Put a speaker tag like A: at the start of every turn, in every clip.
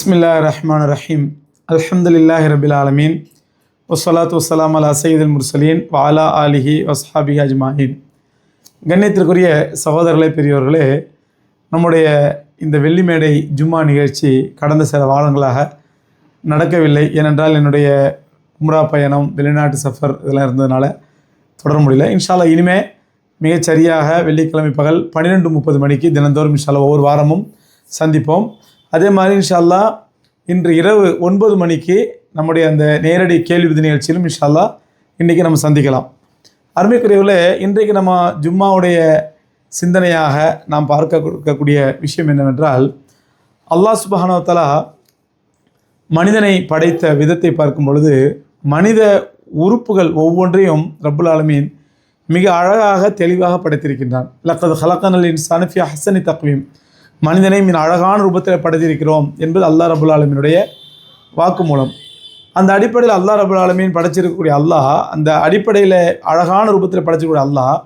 A: பிஸ்மில்லா ரஹ்மான் ரஹீம் அலமதுல்லாஹி ரபில் ஆலமீன் வஸ்ஸலாத்து வசலாம் அலா சையீதுல் முர்சலீன் வாலா ஆலிஹி வஸ்ஹாபி அஜ்மாஹின் கண்ணியத்திற்குரிய சகோதரர்களே பெரியோர்களே நம்முடைய இந்த வெள்ளிமேடை ஜும்மா நிகழ்ச்சி கடந்த சில வாரங்களாக நடக்கவில்லை. ஏனென்றால் என்னுடைய உம்ரா பயணம் வெளிநாட்டு சஃபர் இதெல்லாம் இருந்ததுனால தொடர முடியல. இன்ஷால்லா இனிமே மிகச்சரியாக வெள்ளிக்கிழமை பகல் பன்னிரெண்டு முப்பது மணிக்கு தினந்தோறும் இன்ஷால்லா ஒவ்வொரு வாரமும் சந்திப்போம். அதே மாதிரி இன்ஷால்லா இன்று இரவு ஒன்பது மணிக்கு நம்முடைய அந்த நேரடி கேள்வி நிகழ்ச்சியிலும் இன்ஷால்லா இன்றைக்கி நம்ம சந்திக்கலாம். அருமைக்குறைவில் இன்றைக்கு நம்ம ஜும்மாவுடைய சிந்தனையாக நாம் பார்க்க இருக்கக்கூடிய விஷயம் என்னவென்றால் அல்லாஹ் சுபஹானவத்தலா மனிதனை படைத்த விதத்தை பார்க்கும் பொழுது மனித உறுப்புகள் ஒவ்வொன்றையும் ரப்புல் ஆலமீன் மிக அழகாக தெளிவாக படைத்திருக்கின்றான். லக்கது ஹலக்கனல் இன்சானி ஹசனி தக்வீம். மனிதனை மின் அழகான ரூபத்தில் படைத்திருக்கிறோம் என்பது அல்லாஹ் ரபுல் ஆலமினுடைய வாக்குமூலம். அந்த அடிப்படையில் அல்லாஹ் ரபுல் ஆலமின் படைச்சிருக்கக்கூடிய அல்லாஹ் அந்த அடிப்படையில் அழகான ரூபத்தில் படைச்சிருக்கக்கூடிய அல்லாஹ்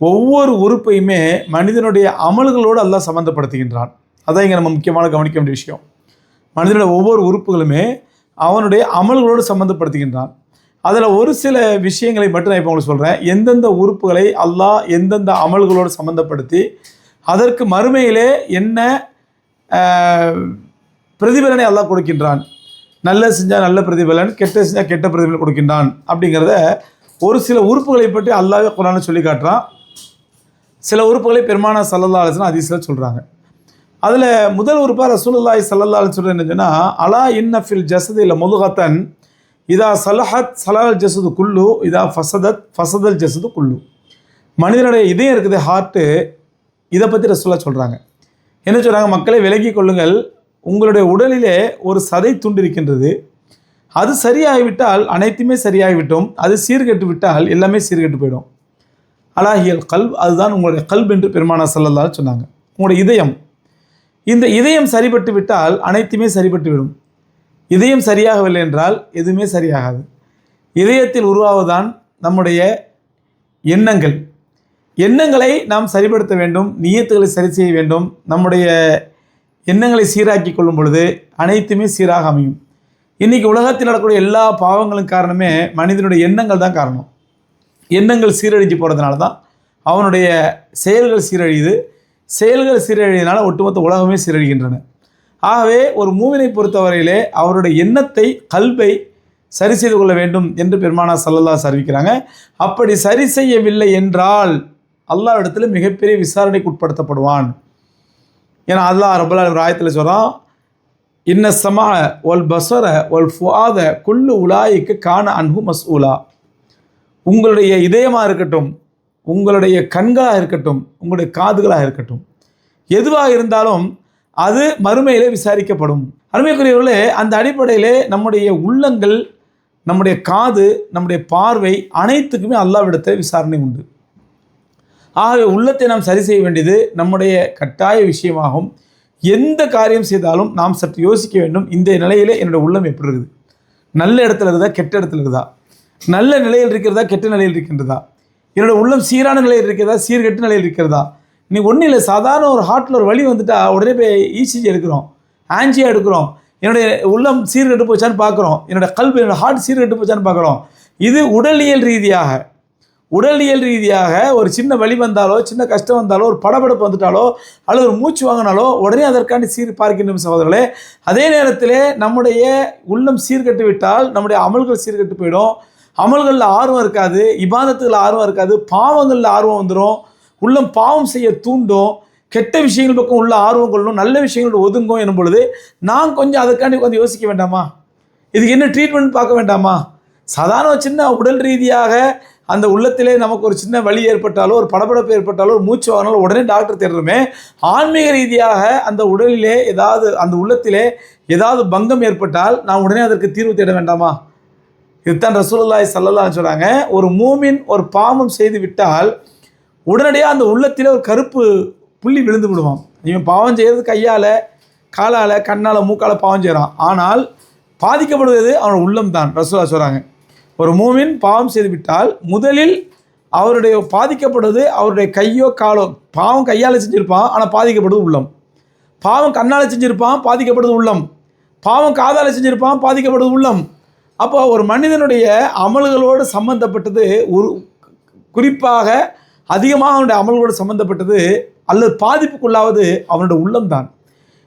A: ஒவ்வொரு உறுப்பையுமே மனிதனுடைய அமல்களோடு அல்லாஹ் சம்மந்தப்படுத்துகின்றான் அதான் இங்கே நம்ம முக்கியமான கவனிக்க வேண்டிய விஷயம். மனிதனுடைய ஒவ்வொரு உறுப்புகளுமே அவனுடைய அமல்களோடு சம்மந்தப்படுத்துகின்றான் அதில் ஒரு சில விஷயங்களை மட்டும் நான் இப்போ உங்களுக்கு சொல்கிறேன் எந்தெந்த உறுப்புகளை அல்லாஹ் எந்தெந்த அமல்களோடு சம்மந்தப்படுத்தி அதற்கு மறுமையிலே என்ன பிரதிபலனை அல்லாஹ் கொடுக்கின்றான். நல்ல செஞ்சால் நல்ல பிரதிபலன் கெட்ட செஞ்சால் கெட்ட பிரதிபலன் கொடுக்கின்றான் அப்படிங்கிறத ஒரு சில உறுப்புகளை பற்றி அல்லாவே குரானை சொல்லி காட்டுறான். சில உறுப்புகளை பெருமான சல்லல்லா அலிஸ்லாம் அதிசயில் சொல்கிறாங்க அதில் முதல் உறுப்பாக ரசூலுல்லாய் சல்லல்லா அலி சொல்கிறது என்ன சொன்னால் அலா இன்னஃபில் ஜசது இல்லை முதுகத்தன் இதா சலஹத் சலஹல் ஜசது குல்லு இதா ஃபசதத் ஃபசதல் ஜசது குல்லு. மனிதனுடைய இதயம் இருக்குது ஹார்ட்டு இதை பற்றி ரசூலா சொல்கிறாங்க என்ன சொல்கிறாங்க மக்களை விலகிக் கொள்ளுங்கள். உங்களுடைய உடலிலே ஒரு சதை துண்டு இருக்கின்றது. அது சரியாகிவிட்டால் அனைத்துமே சரியாகிவிட்டோம். அது சீர்கெட்டு விட்டால் எல்லாமே சீர்கெட்டு போயிடும். அலாஹியல் கல்ப் அதுதான் உங்களுடைய கல்ப் என்று பெருமானா சல்லல்லா சொன்னாங்க. உங்களுடைய இதயம். இந்த இதயம் சரிபட்டு விட்டால் அனைத்துமே சரிபட்டு விடும். இதயம் சரியாகவில்லை என்றால் எதுவுமே சரியாகாது. இதயத்தில் உருவாவதுதான் நம்முடைய எண்ணங்கள். எண்ணங்களை நாம் சரிப்படுத்த வேண்டும் நியத்துகளை சரி செய்ய வேண்டும். நம்முடைய எண்ணங்களை சீராக்கி கொள்ளும் பொழுது அனைத்துமே சீராக அமையும். இன்றைக்கி உலகத்தில் நடக்கக்கூடிய எல்லா பாவங்களும் காரணமே மனிதனுடைய எண்ணங்கள் தான் காரணம். எண்ணங்கள் சீரழிஞ்சு போகிறதுனால தான் அவனுடைய செயல்கள் சீரழியுது. செயல்கள் சீரழியதுனால ஒட்டுமொத்த உலகமே சீரழிகின்றன. ஆகவே ஒரு மூவினை பொறுத்தவரையிலே அவருடைய எண்ணத்தை கல்வை சரி செய்து கொள்ள வேண்டும் என்று பெருமானா சல்லல்லா அறிவிக்கிறாங்க. அப்படி சரி செய்யவில்லை என்றால் அல்லாஹ் இடத்துல மிகப்பெரிய விசாரணைக்கு உட்படுத்தப்படுவான். ஏன்னா அல்லாஹ் ரபுல்லா ராயத்தில் ஆயத்தில் சொல்கிறான் இன்ன சமா ஒல் பசர ஒல் ஃபுவாத குள்ளு உலாய்க்கு காண அன்பு மசூலா உங்களுடைய இதயமாக இருக்கட்டும் உங்களுடைய கண்களாக இருக்கட்டும் உங்களுடைய காதுகளாக இருக்கட்டும் எதுவாக இருந்தாலும் அது மறுமையிலே விசாரிக்கப்படும். அருமைக்குரியவர்களே அந்த அடிப்படையிலே நம்முடைய உள்ளங்கள் நம்முடைய காது நம்முடைய பார்வை அனைத்துக்குமே அல்லாவிடத்தில் விசாரணை உண்டு. ஆகவே உள்ளத்தை நாம் சரி செய்ய வேண்டியது நம்முடைய கட்டாய விஷயமாகும். எந்த காரியம் செய்தாலும் நாம் சற்று யோசிக்க வேண்டும் இந்த நிலையிலே என்னுடைய உள்ளம் எப்படி இருக்குது? நல்ல இடத்துல இருக்குதா கெட்ட இடத்துல இருக்குதா? நல்ல நிலையில் இருக்கிறதா கெட்ட நிலையில் இருக்கின்றதா? என்னோட உள்ளம் சீரான நிலையில் இருக்கிறதா சீர்கெட்ட நிலையில் இருக்கிறதா? நீ ஒன்றும் இல்லை சாதாரண ஒரு ஹார்ட்டில் ஒரு வழி வந்துட்டா உடனே போய் இசிஜி எடுக்கிறோம் ஆன்ஜியா எடுக்கிறோம் என்னுடைய உள்ளம் சீர்கெட்டு போச்சான்னு பார்க்குறோம் என்னோட கல்வி என்னோட ஹார்ட் சீர்கெட்டு போச்சான்னு பார்க்குறோம். இது உடலியல் ரீதியாக உடலியல் ரீதியாக ஒரு சின்ன வலி வந்தாலோ சின்ன கஷ்டம் வந்தாலோ ஒரு படபடப்பு வந்துட்டாலோ அல்லது ஒரு மூச்சு வாங்கினாலோ உடனே அதற்காண்டி சீர் பார்க்கின்றோம் சகோதரர்களே. அதே நேரத்தில் நம்முடைய உள்ளம் சீர்கட்டு விட்டால் நம்முடைய அமல்கள் சீர்கட்டு போயிடும். அமல்களில் ஆர்வம் இருக்காது இபாதத்துகளில் ஆர்வம் இருக்காது பாவங்களில் ஆர்வம் வந்துடும் உள்ளம் பாவம் செய்ய தூண்டும். கெட்ட விஷயங்கள் பக்கம் உள்ள ஆர்வம் கொள்ளும் நல்ல விஷயங்கள் ஒதுங்கும் எனும் பொழுது நான் கொஞ்சம் அதற்காண்டி கொஞ்சம் யோசிக்க வேண்டாமா? இதுக்கு என்ன ட்ரீட்மெண்ட் பார்க்க வேண்டாமா? சாதாரண சின்ன உடல் ரீதியாக அந்த உள்ளத்திலே நமக்கு ஒரு சின்ன வழி ஏற்பட்டாலோ ஒரு படபடப்பு ஏற்பட்டாலோ ஒரு மூச்சு வாங்கினாலும் உடனே டாக்டர் தேடுறோமே ஆன்மீக ரீதியாக அந்த உடலிலே ஏதாவது அந்த உள்ளத்திலே ஏதாவது பங்கம் ஏற்பட்டால் நான் உடனே அதற்கு தீர்வு தேட வேண்டாமா? இதுதான் ரசூலுல்லாஹி சல்லல்லான்னு சொல்கிறாங்க ஒரு மூமின் ஒரு பாவம் செய்து விட்டால் உடனடியாக அந்த உள்ளத்திலே ஒரு கருப்பு புள்ளி விழுந்து விடுவான். இவன் பாவம் செய்கிறது கையால் காலால் கண்ணால் மூக்கால் பாவம் செய்கிறான் ஆனால் பாதிக்கப்படுவது அவனோட உள்ளம் தான் ரசூலா சொல்கிறாங்க ஒரு மூமின் பாவம் செய்துவிட்டால் முதலில் அவருடைய பாதிக்கப்படுவது அவருடைய கையோ காலோ பாவம் கையால் செஞ்சுருப்பான் ஆனால் பாதிக்கப்படுவது உள்ளம். பாவம் கண்ணால் செஞ்சுருப்பான் பாதிக்கப்படுவது உள்ளம். பாவம் காதால் செஞ்சுருப்பான் பாதிக்கப்படுது உள்ளம். அப்போ ஒரு மனிதனுடைய அமல்களோடு சம்பந்தப்பட்டது ஒரு குறிப்பாக அதிகமாக அவனுடைய அமல்களோடு சம்பந்தப்பட்டது அல்லது பாதிப்புக்குள்ளாவது அவனுடைய உள்ளம்தான்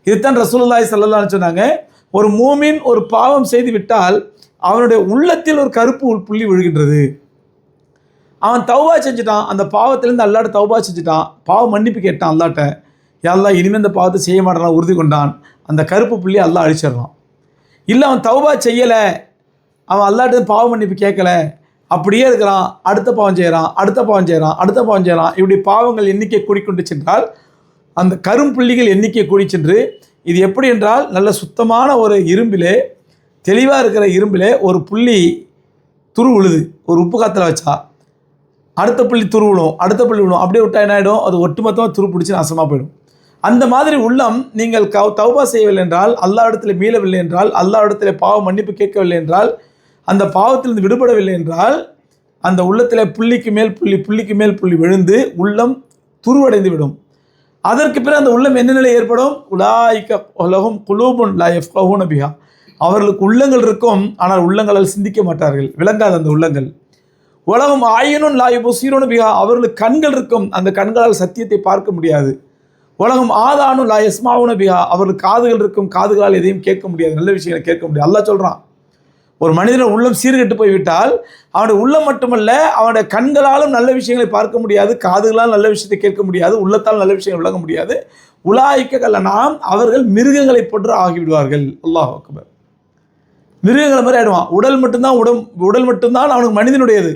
A: இதுதான் ரசூலுல்லாஹி ஸல்லல்லாஹு சொன்னாங்க. ஒரு மூமின் ஒரு பாவம் செய்து விட்டால் அவனுடைய உள்ளத்தில் ஒரு கருப்பு உள் புள்ளி விழுகின்றது. அவன் தௌபா செஞ்சுட்டான். அந்த பாவத்திலேருந்து அல்லாட்ட தௌபா செஞ்சுட்டான். பாவம் மன்னிப்பு கேட்டான் அல்லாட்ட. எல்லாம் இனிமேல் இந்த பாவத்தை செய்ய மாட்டான் உறுதி கொண்டான். அந்த கருப்பு புள்ளி அல்லாஹ் அழிச்சிடுறான் இல்லை அவன் தௌபா செய்யலை. அவன் அல்லாட்ட பாவ மன்னிப்பு கேட்கல. அப்படியே இருக்கிறான். அடுத்த பாவம் செய்கிறான் அடுத்த பாவம் செய்கிறான் அடுத்த பாவம் செய்கிறான் இப்படி பாவங்கள் எண்ணிக்கை கூடிக்கொண்டு சென்றால் அந்த கரும்புள்ளிகள் எண்ணிக்கை கூடி சென்று இது எப்படி என்றால் நல்ல சுத்தமான ஒரு இரும்பிலே தெளிவாக இருக்கிற இரும்பிலே ஒரு புள்ளி துரு விழுது ஒரு உப்பு காத்தில் வச்சா. அடுத்த புள்ளி துரு விழும் அடுத்த புள்ளி விழும் அப்படியே விட்டா என்ன ஆகிடும் அது ஒட்டுமொத்தமாக துரு பிடிச்சி நாசமாக போயிடும். அந்த மாதிரி உள்ளம் நீங்கள் கவ் தௌபா செய்யவில்லை என்றால் அல்லா இடத்துல மீளவில்லை என்றால் அல்லா இடத்துல பாவ மன்னிப்பு கேட்கவில்லை என்றால் அந்த பாவத்திலிருந்து விடுபடவில்லை என்றால் அந்த உள்ளத்தில் புள்ளிக்கு மேல் புள்ளி புள்ளிக்கு மேல் புள்ளி விழுந்து உள்ளம் துருவடைந்து விடும். அதற்கு பிறகு அந்த உள்ளம் என்ன நிலை ஏற்படும்? உலாய்க்க உலகம் குலூபுன் லா எஃப்கஹூன அவர்களுக்கு உள்ளங்கள் இருக்கும் ஆனால் உள்ளங்களால் சிந்திக்க மாட்டார்கள். விளங்காது அந்த உள்ளங்கள். உலகம் ஆயினும் லாயுபோ சீரோனும் பிகா அவர்களுக்கு கண்கள் இருக்கும் அந்த கண்களால் சத்தியத்தை பார்க்க முடியாது. உலகம் ஆதானும் லா எஸ்மாவுன பிஹா அவர்களுக்கு காதுகள் இருக்கும் காதுகளால் எதையும் கேட்க முடியாது. நல்ல விஷயங்களை கேட்க முடியாது. அல்லா சொல்கிறான் ஒரு மனிதன் உள்ளம் சீர்கெட்டு போய்விட்டால் அவனுடைய உள்ளம் மட்டுமல்ல அவனுடைய கண்களாலும் நல்ல விஷயங்களை பார்க்க முடியாது காதுகளால் நல்ல விஷயத்தை கேட்க முடியாது உள்ளத்தால் நல்ல விஷயங்கள் விளங்க முடியாது. உலாய்க்க கல்ல நாம் அவர்கள் மிருகங்களை போன்று ஆகிவிடுவார்கள். அல்லாஹ் அக்பர். மிருகங்களை மாதிரி ஆயிடுவான். உடல் மட்டும்தான் உடம் உடல் மட்டும்தான் அவனுக்கு மனிதனுடையது.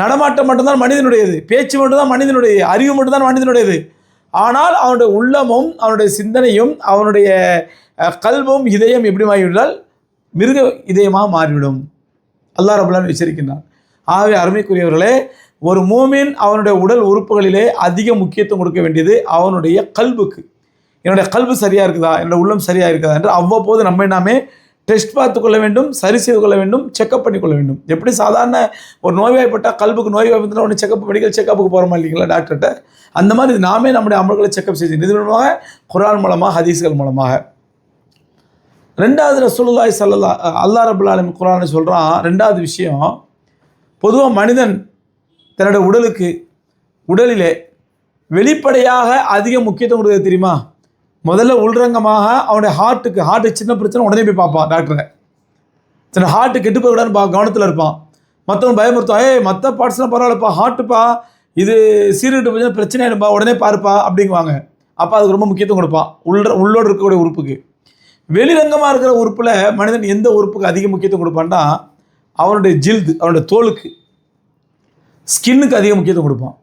A: நடமாட்டம் மட்டும்தான் மனிதனுடையது. பேச்சு மட்டும்தான் மனிதனுடையது. அறிவு மட்டும்தான் மனிதனுடையது. ஆனால் அவனுடைய உள்ளமும் அவனுடைய சிந்தனையும் அவனுடைய கல்வும் இதயம் எப்படி மாறிவிட்டால் மிருக இதயமாக மாறிவிடும். அல்லாஹ் ரபுல்லான் எச்சரிக்கின்றான். ஆகவே அருமைக்குரியவர்களே ஒரு மூமின் அவனுடைய உடல் உறுப்புகளிலே அதிக முக்கியத்துவம் கொடுக்க வேண்டியது அவனுடைய கல்வுக்கு என்னுடைய கல்பு சரியாக இருக்குதா? என்னுடைய உள்ளம் சரியாக இருக்குதா? என்று அவ்வப்போது நம்மை நாமே டெஸ்ட் பார்த்து கொள்ள வேண்டும் சரி செய்து கொள்ள வேண்டும் செக்கப் பண்ணி கொள்ள வேண்டும். எப்படி சாதாரண ஒரு நோய்வாய்ப்பட்டால் கல்புக்கு நோய்வாய்ப்பட்டால் ஒன்று செக்கப் மெடிக்கல் செக்கப்புக்கு போகிறோமா இல்லைங்களா டாக்டர்கிட்ட அந்த மாதிரி நாமே நம்முடைய அமல்களை செக்கப் செய்து இது மூலமாக குரான் மூலமாக ஹதீஸ்கள் மூலமாக. ரெண்டாவது ரசூலுல்லாஹி சல்லா அல்லா ரபுல்லாலும் ஆலமீன் சொல்கிறான் ரெண்டாவது விஷயம் பொதுவாக மனிதன் தன்னுடைய உடலுக்கு உடலிலே வெளிப்படையாக அதிக முக்கியத்துவம் கொடுக்குறது தெரியுமா? முதல்ல உள்ரங்கமாக அவனுடைய ஹார்ட்டுக்கு ஹார்ட்டுக்கு சின்ன பிரச்சனை உடனே போய் பார்ப்பான் டாக்டரை சின்ன ஹார்ட்டு கெட்டு போய்விடான்னு பா கவனத்தில் இருப்பான். மற்றவன் பயமுறுத்தும் ஏய் மற்ற பார்ட்ஸ்லாம் பரவாயில்லப்பா ஹார்ட்டுப்பா இது சீரட்டு பிரச்சனை ஆயிடும்பா உடனே பாருப்பா அப்படிங்குவாங்க. அப்போ அதுக்கு ரொம்ப முக்கியத்துவம் கொடுப்பான் உள்ள உள்ளோடு இருக்கக்கூடிய உறுப்புக்கு. வெளிரங்கமாக இருக்கிற உறுப்பில் மனிதன் எந்த உறுப்புக்கு அதிக முக்கியத்துவம் கொடுப்பான்னா அவனுடைய ஜில்து அவனுடைய தோலுக்கு ஸ்கின்னுக்கு அதிக முக்கியத்துவம் கொடுப்பான்.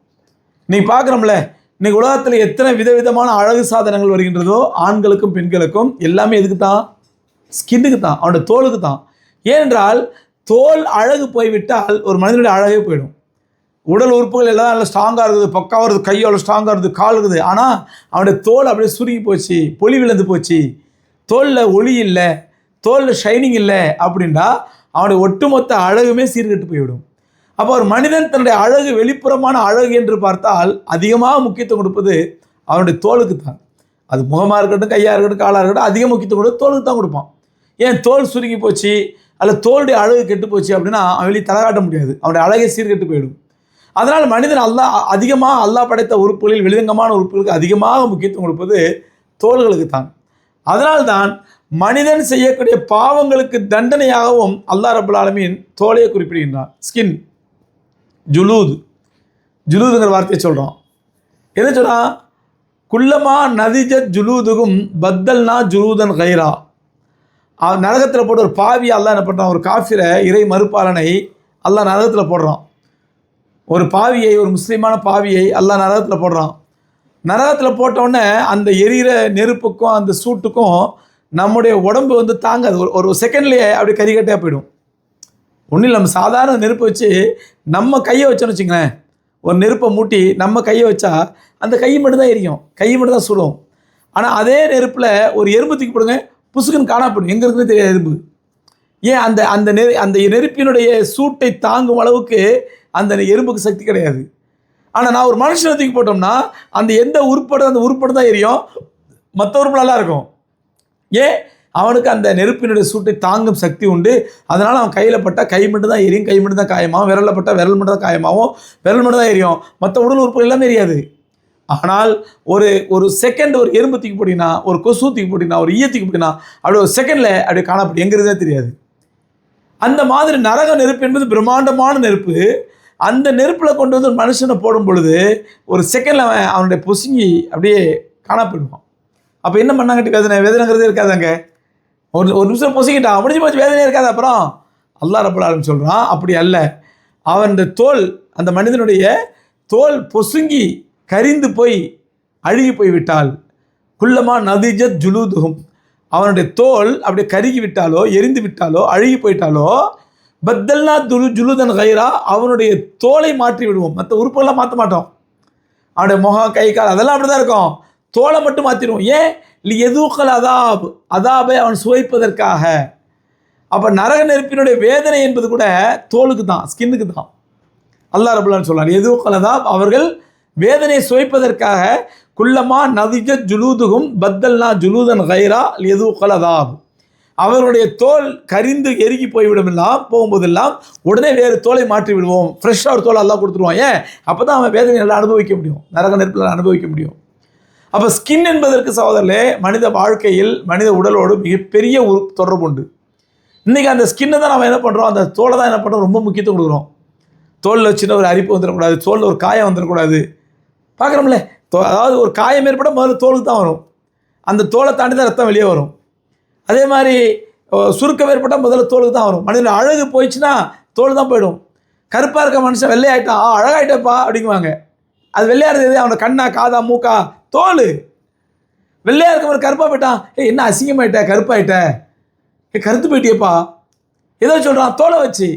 A: நீ பார்க்குறோம்ல இன்னைக்கு உலகத்தில் எத்தனை விதவிதமான அழகு சாதனங்கள் வருகின்றதோ ஆண்களுக்கும் பெண்களுக்கும் எல்லாமே எதுக்கு தான் ஸ்கின்னுக்கு தான் அவனோட தோலுக்கு தான் ஏனென்றால் தோல் அழகு போய்விட்டால் ஒரு மனிதனுடைய அழகே போயிடும். உடல் உறுப்புகள் எல்லாம் நல்லா ஸ்ட்ராங்காக இருக்குது பக்காவாக இருக்குது கை அவ்வளோ ஸ்ட்ராங்காக இருக்குது கால் இருக்குது. ஆனால் அவனுடைய தோல் அப்படியே சுருங்கி போச்சு பொலி விழுந்து போச்சு. தோலில் ஒளி இல்லை தோலில் ஷைனிங் இல்லை அப்படின்னா அவனுடைய ஒட்டுமொத்த அழகுமே சீர்கெட்டு போய்விடும். அப்போ ஒரு மனிதன் தன்னுடைய அழகு வெளிப்புறமான அழகு என்று பார்த்தால் அதிகமாக முக்கியத்துவம் கொடுப்பது அவனுடைய தோலுக்கு தான். அது முகமாக இருக்கட்டும் கையாக இருக்கட்டும் காலாக இருக்கட்டும் அதிக முக்கியத்துவம் கொடுத்து தோலுக்கு தான் கொடுப்பான். ஏன் தோல் சுருங்கி போச்சு? அல்ல தோலுடைய அழகு கெட்டு போச்சு அப்படின்னா அவன் வெளியே தலை காட்ட முடியாது. அவனுடைய அழகை சீர்கெட்டு போயிடும். அதனால் மனிதன் அல்லாஹ் அதிகமாக அல்லாஹ் படைத்த உறுப்புகளில் வெளிதங்கமான உறுப்புகளுக்கு அதிகமாக முக்கியத்துவம் கொடுப்பது தோள்களுக்கு தான். அதனால்தான் மனிதன் செய்யக்கூடிய பாவங்களுக்கு தண்டனையாகவும் அல்லா ரபுல் ஆலமீன் தோலையை குறிப்பிடுகின்றான். ஸ்கின். ஜுலூது. ஜுலூதுங்கிற வார்த்தையை சொல்கிறோம் என்ன சொல்கிறான் குள்ளமா நதிஜ ஜுலூதுகும் பத்தல்னா ஜுலூதன் கைரா. நரகத்தில் போட்டு ஒரு பாவி அல்லா என்ன பண்ணுறான் ஒரு காஃபிரை இறை மறுப்பாளனை அல்லா நரகத்தில் போடுறான். ஒரு பாவியை ஒரு முஸ்லீமான பாவியை அல்லா நரகத்தில் போடுறான். நரகத்தில் போட்டோடனே அந்த எரியிற நெருப்புக்கும் அந்த சூட்டுக்கும் நம்முடைய உடம்பு வந்து தாங்காது. ஒரு ஒரு செகண்ட்லேயே அப்படி கறிகட்டையாக போயிடும். ஒன்றும் இல்லை நம்ம சாதாரண நெருப்பை வச்சு நம்ம கையை வச்சோன்னு வச்சுங்களேன். ஒரு நெருப்பை மூட்டி நம்ம கையை வச்சா அந்த கை மட்டும் தான் எரியும். கை மட்டும் தான் சுடும். ஆனால் அதே நெருப்பில் ஒரு எறும்பு தூக்கி போடுங்க புசுக்குன்னு காணாப்படும் எங்கே இருக்குன்னு தெரியாது எறும்பு. ஏன் அந்த அந்த நெரு அந்த நெருப்பினுடைய சூட்டை தாங்கும் அளவுக்கு அந்த எறும்புக்கு சக்தி கிடையாது. ஆனால் நான் ஒரு மனுஷனை தூக்கி போட்டோம்னா அந்த எந்த உருப்படும் அந்த உருப்படும் தான் எரியும். மற்ற உறுப்பு நல்லா இருக்கும். ஏன்? அவனுக்கு அந்த நெருப்பினுடைய சூட்டை தாங்கும் சக்தி உண்டு. அதனால் அவன் கையில் பட்டால் கை மட்டும் தான் எரியும் கை மட்டும் தான் காயமாகும் விரலில் பட்டால் விரல் மட்டும் தான் காயமாகும் விரல் மட்டும் தான் எரியும். மற்ற உடல் உறுப்புகள் எல்லாம் எரியாது. ஆனால் ஒரு ஒரு செகண்ட் ஒரு எறும்பு தூக்கி போட்டிங்கன்னா ஒரு கொசு தூக்கி போட்டிங்கன்னா ஒரு ஈய தூக்கி போட்டிங்கன்னா அப்படி ஒரு செகண்டில் அப்படி காணப்படும். எங்கிறதே தெரியாது. அந்த மாதிரி நரக நெருப்பு என்பது பிரம்மாண்டமான நெருப்பு. அந்த நெருப்பில் கொண்டு வந்து ஒரு மனுஷனை போடும் பொழுது ஒரு செகண்டில் அவன் அவனுடைய பொசுங்கி அப்படியே காணப்படுவான். அப்போ என்ன பண்ணாங்கட்டு கதனை வேதனைங்கிறதே இருக்காதாங்க ஒரு ஒரு நிமிஷம் பொசுங்கிட்டான் முடிஞ்சு போச்சு வேதனையாக இருக்காது அப்புறம் அல்லாஹ் ரப்பல் சொல்கிறான் அப்படி அல்ல. அவன் தோல் அந்த மனிதனுடைய தோல் பொசுங்கி கரிந்து போய் அழுகி போய் விட்டால் குள்ளமா நதிஜத் ஜுலூதுகும் அவனுடைய தோல் அப்படியே கருகி விட்டாலோ எரிந்து விட்டாலோ அழுகி போயிட்டாலோ பத்தல்னா துலு ஜுலுதன் கைரா அவனுடைய தோலை மாற்றி விடுவோம். மற்ற உறுப்புகள்லாம் மாற்ற மாட்டோம். அவனுடைய முகம் கை கால் அதெல்லாம் அப்படி தான் இருக்கும். தோலை மட்டும் மாற்றிடுவோம் ஏன்? இல்லை எதுக்கள் அதாப். அதாபை அவன் சுவைப்பதற்காக. அப்போ நரக நெருப்பினுடைய வேதனை என்பது கூட தோலுக்கு தான் ஸ்கின்னுக்கு தான். அல்லா ரபுல்லான்னு சொல்றார் எதுக்கள் அதாப் அவர்கள் வேதனை சுவைப்பதற்காக குள்ளமா நதிஜ ஜுலூதுகும் பத்தல்னா ஜுலூதன் கைரா எது அதாப். அவர்களுடைய தோல் கரிந்து எருகி போய்விடுமெல்லாம் போகும்போதெல்லாம் உடனே வேறு தோலை மாற்றி விடுவோம் ஃப்ரெஷ்ஷாக ஒரு தோலை எல்லாம் கொடுத்துருவான். ஏன்? அப்போ தான் அவன் வேதனை நல்லா அனுபவிக்க முடியும். நரக நெருப்பில் அனுபவிக்க முடியும். அப்போ ஸ்கின் என்பதற்கு சகோதரர்களே மனித வாழ்க்கையில் மனித உடலோடு மிகப்பெரிய ஒரு தொடர்பு உண்டு. இன்றைக்கி அந்த ஸ்கின்னை தான் நம்ம என்ன பண்ணுறோம் அந்த தோலை தான் என்ன பண்ணுறோம் ரொம்ப முக்கியத்துவம் கொடுக்குறோம். தோலில் சின்ன ஒரு அரிப்பு வந்துடக்கூடாது. தோலில் ஒரு காயம் வந்துடக்கூடாது. பார்க்குறோம்ல? தோ அதாவது ஒரு காயம் ஏற்பட முதல்ல தோலுக்கு தான் வரும். அந்த தோலை தாண்டி தான் ரத்தம் வெளியே வரும். அதே மாதிரி சுருக்கம் ஏற்பட்டால் முதல்ல தோலுக்கு தான் வரும். மனிதன் அழகு போயிடுச்சுன்னா தோல் தான் போயிடும். கருப்பாக இருக்க மனுஷன் வெள்ளையாயிட்டான். ஆ அழகாயிட்டப்பா அப்படிங்குவாங்க. அது வெள்ளையாடுறது இருந்தது. அவனை கண்ணா காதா மூக்கா தோல் வெள்ளையாக இருக்கவன் கருப்பாக போயிட்டான் ஏ என்ன அசிங்கமாயிட்ட கருப்பாயிட்ட? ஏ கருத்து போயிட்டியப்பா. ஏதோ சொல்கிறான் தோலை வச்சு.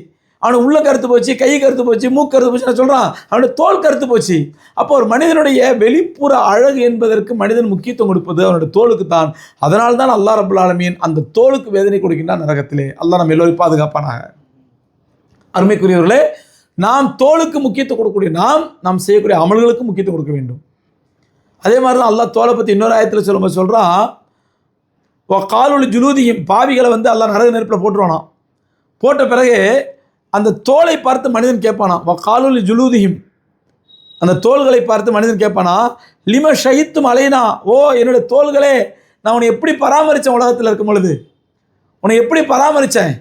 A: அவனுக்கு உள்ள கருத்து போச்சு கை கருத்து போச்சு மூக்கு கருத்து போச்சு நான் சொல்கிறான் அவனுடைய தோல் கருத்து போச்சு. அப்போ ஒரு மனிதனுடைய வெளிப்புற அழகு என்பதற்கு மனிதன் முக்கியத்துவம் கொடுப்பது அவனுடைய தோலுக்கு தான். அதனால தான் அல்லா ரபுல் ஆலமீன் அந்த தோலுக்கு வேதனை கொடுக்கின்றான் நரகத்திலே. அல்லா நம்ம எல்லோரும் பாதுகாப்பானாக. அருமைக்குரியவர்களே நாம் தோலுக்கு முக்கியத்துவம் கொடுக்கக்கூடிய நாம் நாம் செய்யக்கூடிய அமல்களுக்கு முக்கியத்துவம் கொடுக்க வேண்டும். அதே மாதிரி தான் அல்லாஹ் தோலை பற்றி இன்னொரு ஆயத்தில் சொல்லும்போது சொல்கிறான் ஓ காலொலி ஜுலூதியும் பாவிகளை வந்து அல்லா நரக நெருப்பில் போட்டுருவானாம். போட்ட பிறகு அந்த தோலை பார்த்து மனிதன் கேட்பானா காலொலி ஜுலூதியும் அந்த தோள்களை பார்த்து மனிதன் கேட்பானா லிம ஷஹித்தும் அலைனா? ஓ என்னுடைய தோள்களே நான் உன்னை எப்படி பராமரித்தேன் உலகத்தில் இருக்கும் பொழுது? உன்னை எப்படி பராமரித்தேன்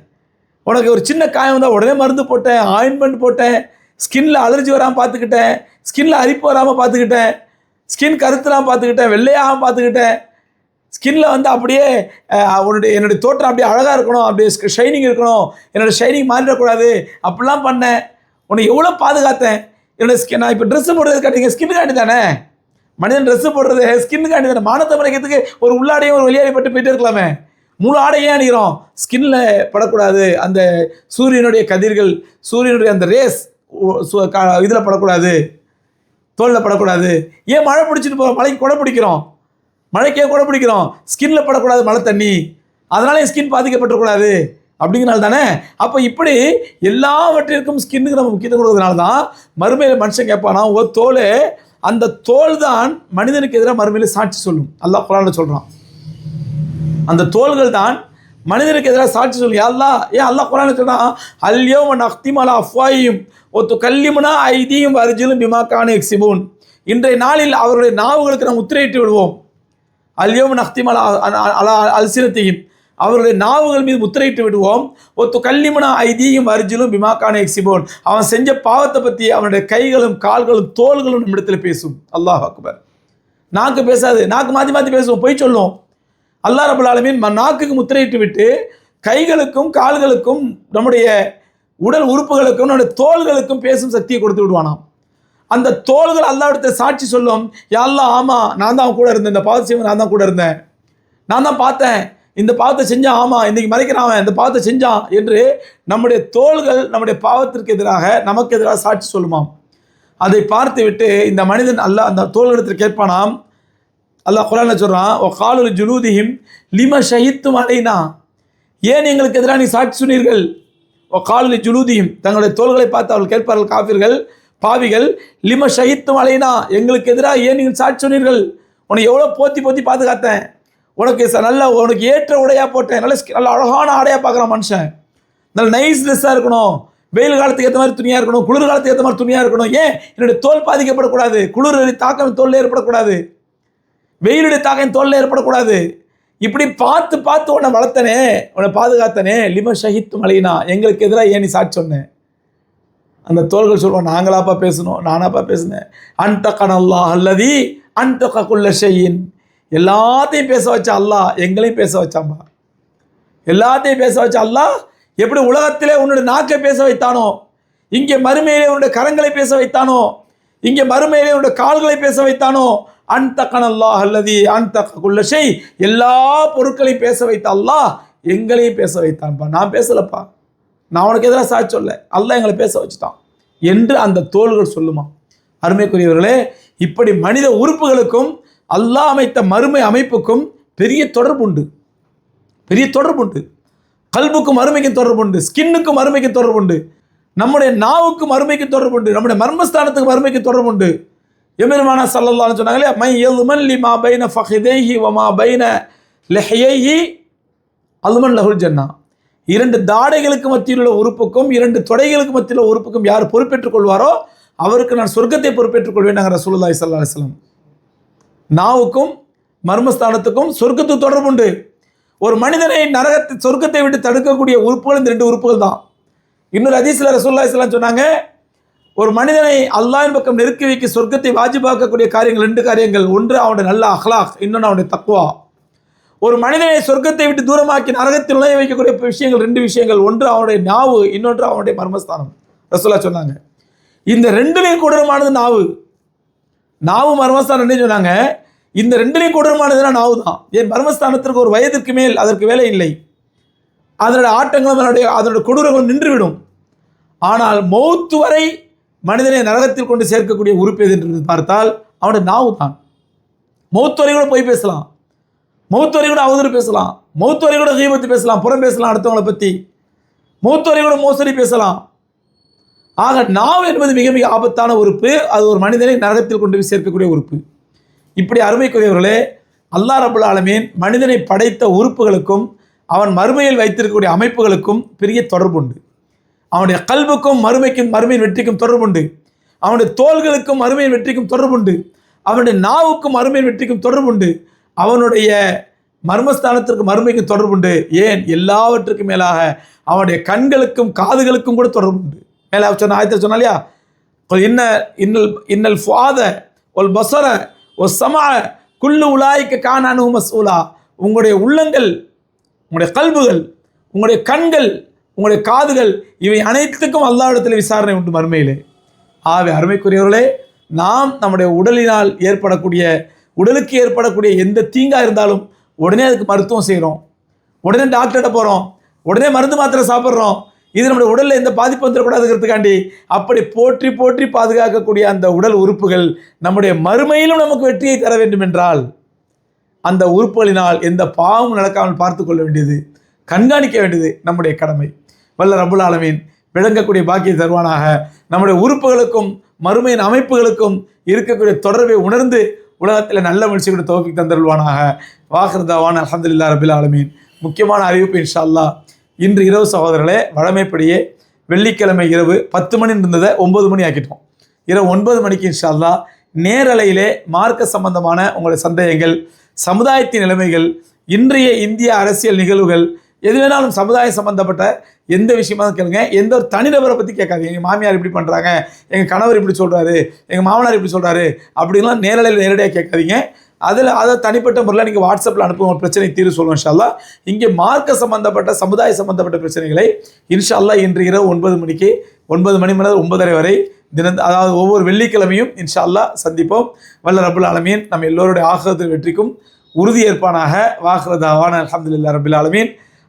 A: உனக்கு ஒரு சின்ன காயம் வந்தால் உடனே மருந்து போட்டேன் ஆயின்மெண்ட் போட்டேன் ஸ்கின்ல அலர்ஜி வராமல் பார்த்துக்கிட்டேன் ஸ்கின்ல அரிப்பு வராமல் பார்த்துக்கிட்டேன். ஸ்கின் கருத்துலாம் பார்த்துக்கிட்டேன் வெள்ளையாக பார்த்துக்கிட்டேன். ஸ்கின்ல வந்து அப்படியே அவனுடைய உன்னுடைய என்னுடைய தோற்றம் அப்படியே அழகாக இருக்கணும் அப்படியே ஷைனிங் இருக்கணும். என்னோடய ஷைனிங் மாறிடக்கூடாது. அப்படிலாம் பண்ணேன். உன்னை எவ்வளோ பாதுகாத்தேன். என்னோட ஸ்கின் நான் இப்போ ட்ரெஸ்ஸு போடுறது காட்டிங்க ஸ்கின்னுக்காண்டி தானே? மனிதன் ட்ரெஸ்ஸு போடுறது ஸ்கின்னுக்காண்டி தானே? மானத்தை மறைக்கிறதுக்கு ஒரு உள்ளாடையும் ஒரு வெளியாடை பட்டு போயிட்டே இருக்கலாமே. முழு ஆடையே அணிகிறோம். ஸ்கின்ல படக்கூடாது. அந்த சூரியனுடைய கதிர்கள் சூரியனுடைய அந்த ரேஸ் இதில் படக்கூடாது. தோலில் படக்கூடாது. ஏன் மழை பிடிச்சிட்டு போகிறோம் மழைக்கு கொடை பிடிக்கிறோம். மழைக்கே கொடை பிடிக்கிறோம். ஸ்கின்ல படக்கூடாது மழை தண்ணி. அதனால என் ஸ்கின் பாதிக்கப்பட்டுறக்கூடாது. அப்படிங்கிறனால தானே? அப்போ இப்படி எல்லாவற்றிற்கும் ஸ்கின்னுக்கு நம்ம முக்கியத்துவம் கொடுக்கறதுனால தான் மறுமையில் மனுஷன் கேட்பானா ஓ தோல் அந்த தோல் தான் மனிதனுக்கு எதிராக மறுமையில் சாட்சி சொல்லும். அல்லா குரானில் சொல்கிறான் அந்த தோள்கள் தான் மனிதனுக்கு எதிராக சாட்சி சொல்லி அல்லா அல்லாஹ் ஏன் அல்லாஹ் குரான் சொன்னா அல்யோம் நக்திமலா அஃப்வாயும் ஒத்து கல்லிமுனா ஐதியும் அர்ஜுனும் பிமாக்கான எக்ஸிபூன் இன்றைய நாளில் அவருடைய நாவுகளுக்கு நாம் உத்திரையிட்டு விடுவோம். அல்யோம் நக்திமலா அலா அல்சினத்தையும் அவருடைய நாவுகள் மீது முத்திரையிட்டு விடுவோம். ஒத்து கல்லிமுனா ஐதியும் அர்ஜுனும் பிமாக்கான எக்ஸிபோன் அவன் செஞ்ச பாவத்தை பற்றி அவனுடைய கைகளும் கால்களும் தோள்களும் நம்மிடத்தில் பேசும். அல்லாஹ் அக்பர். நாக்கு பேசாது நாக்கு மாற்றி மாற்றி பேசுவோம் பொய் சொல்லுவோம் அல்லா ரபுல் ஆலமீன் நாக்குக்கு முத்திரையிட்டு விட்டு கைகளுக்கும் கால்களுக்கும் நம்முடைய உடல் உறுப்புகளுக்கும் நம்முடைய தோள்களுக்கும் பேசும் சக்தியை கொடுத்து விடுவானாம். அந்த தோள்கள் அல்லாவிடத்தை சாட்சி சொல்லும் யாரெல்லாம் ஆமாம் நான் தான் அவன் கூட இருந்தேன். இந்த பாவத்தை செய்வன் நான் தான் கூட இருந்தேன். நான் தான் பார்த்தேன். இந்த பாவத்தை செஞ்சான் ஆமாம் இன்றைக்கி மறைக்கிறான் அவன். இந்த பாவத்தை செஞ்சான். என்று நம்முடைய தோள்கள் நம்முடைய பாவத்திற்கு எதிராக நமக்கு எதிராக சாட்சி சொல்லுமாம். அதை பார்த்து விட்டு இந்த மனிதன் அல்ல அந்த தோள்களிடத்தில் கேட்பானாம் அல்லாஹ் குரான்ல சொல்கிறான் ஓ காலுல் ஜுலூதிஹிம் லிம ஷஹித்தும் அலைனா. ஏன் எங்களுக்கு எதிராக நீ சாட்சி சொன்னீர்கள்? ஓ காலுல் ஜுலூதியும் தங்களுடைய தோள்களை பார்த்து அவர்கள் கேட்பார்கள் காஃபிர்கள் பாவிகள். லிம ஷஹித்தும் அலைனா. எங்களுக்கு எதிராக ஏன் நீங்கள் சாட்சி சொன்னீர்கள்? உன்னை எவ்வளோ போத்தி போத்தி பாதுகாத்தேன். உனக்கு நல்ல உனக்கு ஏற்ற உடையாக போட்டேன். நல்ல நல்ல அழகான ஆடையாக பார்க்குறான் மனுஷன். நல்ல நைஸ் ட்ரெஸ்ஸாக இருக்கணும். வெயில் காலத்துக்கு ஏற்ற மாதிரி துணியாக இருக்கணும். குளிர் காலத்துக்கு ஏற்ற மாதிரி துணியாக இருக்கணும். ஏன்? என்னுடைய தோல் பாதிக்கப்படக்கூடாது. குளிர் தாக்கம் தோல் ஏற்படக்கூடாது. வெயிலுடைய தாக்கம் தோல்ல ஏற்படக்கூடாது. இப்படி பார்த்து பார்த்து உன்னை வளர்த்தனே உன்னை பாதுகாத்தனே லிம ஷஹித் மலைனா எங்களுக்கு எதிராக ஏன் நீ சாட்சி சொன்னேன் அந்த தோள்கள் சொல்லுவோம் நாங்களாப்பா பேசணும் நானாப்பா பேசினேன். அன்டக்கன் அல்லாஹ் அல்லதி அன்டக்குள்ள குல்ல எல்லாத்தையும் பேச வச்ச அல்லாஹ் எங்களையும் பேச வச்சாம்பா எல்லாத்தையும் பேச வச்ச அல்லாஹ் எப்படி உலகத்திலே உன்னுடைய நாக்கை பேச வைத்தானோ இங்கே மறுமையிலே உன்னுடைய கரங்களை பேச வைத்தானோ இங்கே மறுமையிலே உன்னுடைய கால்களை பேச வைத்தானோ அன்தக்கன் அல்லாஹ் அல்லதி அன்தக்க குல்ல எல்லா பொருட்களையும் பேச வைத்த அல்லாஹ் எங்களையும் பேச வைத்தான்ப்பா நான் பேசலப்பா. நான் உனக்கு எதிராக சாட்சி சொல்ல. அல்லாஹ் எங்களை பேச வச்சுட்டான். என்று அந்த தோள்கள் சொல்லுமா. அருமைக்குரியவர்களே இப்படி மனித உறுப்புகளுக்கும் அல்லாஹ் அமைத்த மறுமை அமைப்புக்கும் பெரிய தொடர்பு உண்டு. பெரிய தொடர்பு உண்டு. கல்புக்கும் அருமைக்கும் தொடர்பு உண்டு. ஸ்கின்னுக்கும் அருமைக்கும் தொடர்பு உண்டு. நம்முடைய நாவுக்கும் அருமைக்கு தொடர்பு உண்டு. நம்முடைய மர்மஸ்தானத்துக்கும் அருமைக்கு தொடர்பு உண்டு. எமிர்மானா சல்லல்லான்னு சொன்னாங்களே மை எல்மன் லி மா பைன ஃபஹிதேஹி வ மா பைன லெஹையைஹி அல்மன் லஹுல் ஜன்னா. இரண்டு தாடைகளுக்கு மத்தியில் உள்ள உறுப்புக்கும் இரண்டு தொடைகளுக்கு மத்தியில் உள்ள உறுப்புக்கும் யார் பொறுப்பேற்றுக் கொள்வாரோ அவருக்கு நான் சொர்க்கத்தை பொறுப்பேற்றுக் கொள்வேன் நாங்கள் ரசூலுல்லாஹி ஸல்லல்லாஹு நாவுக்கும் மர்மஸ்தானத்துக்கும் சொர்க்கத்துக்கு தொடர்புண்டு ஒரு மனிதனை நரகத்தை சொர்க்கத்தை விட்டு தடுக்கக்கூடிய உறுப்புகள் இந்த ரெண்டு உறுப்புகள் தான். இன்னொரு அதிசல ரசூலுல்லாஹி சொன்னாங்க ஒரு மனிதனை அல்லாஹின் பக்கம் நெருக்கி வைக்க சொர்க்கத்தை வாஜிபாக்கக்கூடிய காரியங்கள் ரெண்டு காரியங்கள். ஒன்று அவனுடைய நல்ல அஹ்லாக் இன்னொன்று அவனுடைய தக்குவா ஒரு மனிதனை சொர்க்கத்தை விட்டு தூரமாக்கி நரகத்தில் நுழைய வைக்கக்கூடிய விஷயங்கள் ரெண்டு விஷயங்கள். ஒன்று அவனுடைய நாவு இன்னொன்று அவனுடைய மர்மஸ்தானம். ரசூலா சொன்னாங்க. இந்த ரெண்டுலையும் கொடூரமானது நாவு. நாவு மர்மஸ்தானம் சொன்னாங்க? இந்த ரெண்டுலையும் கொடூரமானதுன்னா நாவு தான் என் மர்மஸ்தானத்திற்கு ஒரு வயதிற்கு மேல் அதற்கு வேலை இல்லை. அதனுடைய ஆட்டங்களும் அதனுடைய அதனுடைய கொடூரங்களும் நின்றுவிடும். ஆனால் மௌத்து வரை மனிதனை நரகத்தில் கொண்டு சேர்க்கக்கூடிய உறுப்பு எது என்று பார்த்தால் அவனுடைய நாவு தான். மௌத்து வரை கூட போய் பேசலாம். மௌத்து வரை கூட அவதூறு பேசலாம். மௌத்து வரை கூட கீபத்து பேசலாம். புறம் பேசலாம் அடுத்தவங்களை பற்றி மௌத்து வரை கூட மோசடி பேசலாம். ஆக நாவு என்பது மிக மிக ஆபத்தான உறுப்பு. அது ஒரு மனிதனை நரகத்தில் கொண்டு போய் சேர்க்கக்கூடிய உறுப்பு. இப்படி அருமைக்குரியவர்களே அல்லாஹ் ரபுல் ஆலமீன் மனிதனை படைத்த உறுப்புகளுக்கும் அவன் மறுமையில் வைத்திருக்கக்கூடிய அமைப்புகளுக்கும் பெரிய தொடர்பு உண்டு அவனுடைய கல்வுக்கும் மறுமைக்கும் மறுமையின் வெற்றிக்கும் தொடர்புண்டு. அவனுடைய தோள்களுக்கும் மறுமையின் வெற்றிக்கும் தொடர்புண்டு. அவனுடைய நாவுக்கும் மறுமையின் வெற்றிக்கும் தொடர்புண்டு. அவனுடைய மர்மஸ்தானத்திற்கு மறுமைக்கும் தொடர்புண்டு. ஏன்? எல்லாவற்றுக்கும் மேலாக அவனுடைய கண்களுக்கும் காதுகளுக்கும் கூட தொடர்புண்டு. மேலே சொன்ன ஆயத்தை சொன்னா இல்லையா இன்ன இன்னல் இன்னல் ஃபாத ஒல் பசர ஒ சமா குள்ளு உலாய்க்கு காணானு மசூலா உங்களுடைய உள்ளங்கள் உங்களுடைய கல்புகள் உங்களுடைய கண்கள் உங்களுடைய காதுகள் இவை அனைத்துக்கும் அல்லாவிடத்தில் விசாரணை உண்டு மறுமையிலே. ஆகவே அருமைக்குரியவர்களே நாம் நம்முடைய உடலினால் ஏற்படக்கூடிய உடலுக்கு ஏற்படக்கூடிய எந்த தீங்காக இருந்தாலும் உடனே அதுக்கு மருத்துவம் செய்கிறோம் உடனே டாக்டர்கிட்ட போகிறோம் உடனே மருந்து மாத்திரை சாப்பிட்றோம். இது நம்முடைய உடலில் எந்த பாதிப்பு வந்துடக்கூடாதுங்கிறதுக்காண்டி அப்படி போற்றி போற்றி பாதுகாக்கக்கூடிய அந்த உடல் உறுப்புகள் நம்முடைய மறுமையிலும் நமக்கு வெற்றியை தர வேண்டும் என்றால் அந்த உறுப்புகளினால் எந்த பாவமும் நடக்காமல் பார்த்து கொள்ள வேண்டியது கண்காணிக்க வேண்டியது நம்முடைய கடமை. வல்ல ரபுல் ஆலமீன் விளங்கக்கூடிய பாக்கிய தருவானாக. நம்முடைய உறுப்புகளுக்கும் மறுமையின் அமைப்புகளுக்கும் இருக்கக்கூடிய தொடர்பை உணர்ந்து உலகத்தில் நல்ல மனுஷங்களை தோப்பிக்கு தந்தருள்வானாக. வாஹர்தாவான் அலமதுல்லா ரபில் ஆலமீன். முக்கியமான அறிவிப்பு இன்ஷா இன்று இரவு சகோதரர்களே வழமைப்படியே வெள்ளிக்கிழமை இரவு பத்து மணி இருந்ததை ஒன்பது மணி ஆக்கிட்டோம். இரவு ஒன்பது மணிக்கு இன்ஷா நேரலையிலே மார்க்க சம்பந்தமான உங்களுடைய சந்தேகங்கள் சமுதாயத்தின் நிலைமைகள் இன்றைய இந்திய அரசியல் நிகழ்வுகள் எது வேணாலும் சமுதாயம் சம்மந்தப்பட்ட எந்த விஷயமா கேளுங்க. எந்த ஒரு தனிநபரை பற்றி கேட்காதீங்க. எங்கள் மாமியார் இப்படி பண்ணுறாங்க எங்கள் கணவர் இப்படி சொல்கிறாரு எங்கள் மாமனார் இப்படி சொல்கிறாரு அப்படின்லாம் நேரலையில் நேரடியாக கேட்காதீங்க. அதில் அதை தனிப்பட்ட முறையில் நீங்கள் வாட்ஸ்அப்பில் அனுப்புங்க. ஒரு பிரச்சனை தீர்வு சொல்லுவோம் இன்ஷால்லா இங்கே மார்க்க சம்மந்தப்பட்ட சமுதாய சம்பந்தப்பட்ட பிரச்சனைகளை இன்ஷால்லா இன்று இரவு ஒன்பது மணிக்கு ஒன்பது மணி முதல் ஒன்பதரை வரை தினம் அதாவது ஒவ்வொரு வெள்ளிக்கிழமையும் இன்ஷா அல்லாஹ் சந்திப்போம். வல்ல ரபுல் ஆலமீன். நம்ம எல்லோருடைய ஆகிறது வெற்றிக்கும் உறுதியேற்பானாக. ஏற்பானாக அலமதுல்லா ரபுல் ஆலமீன்.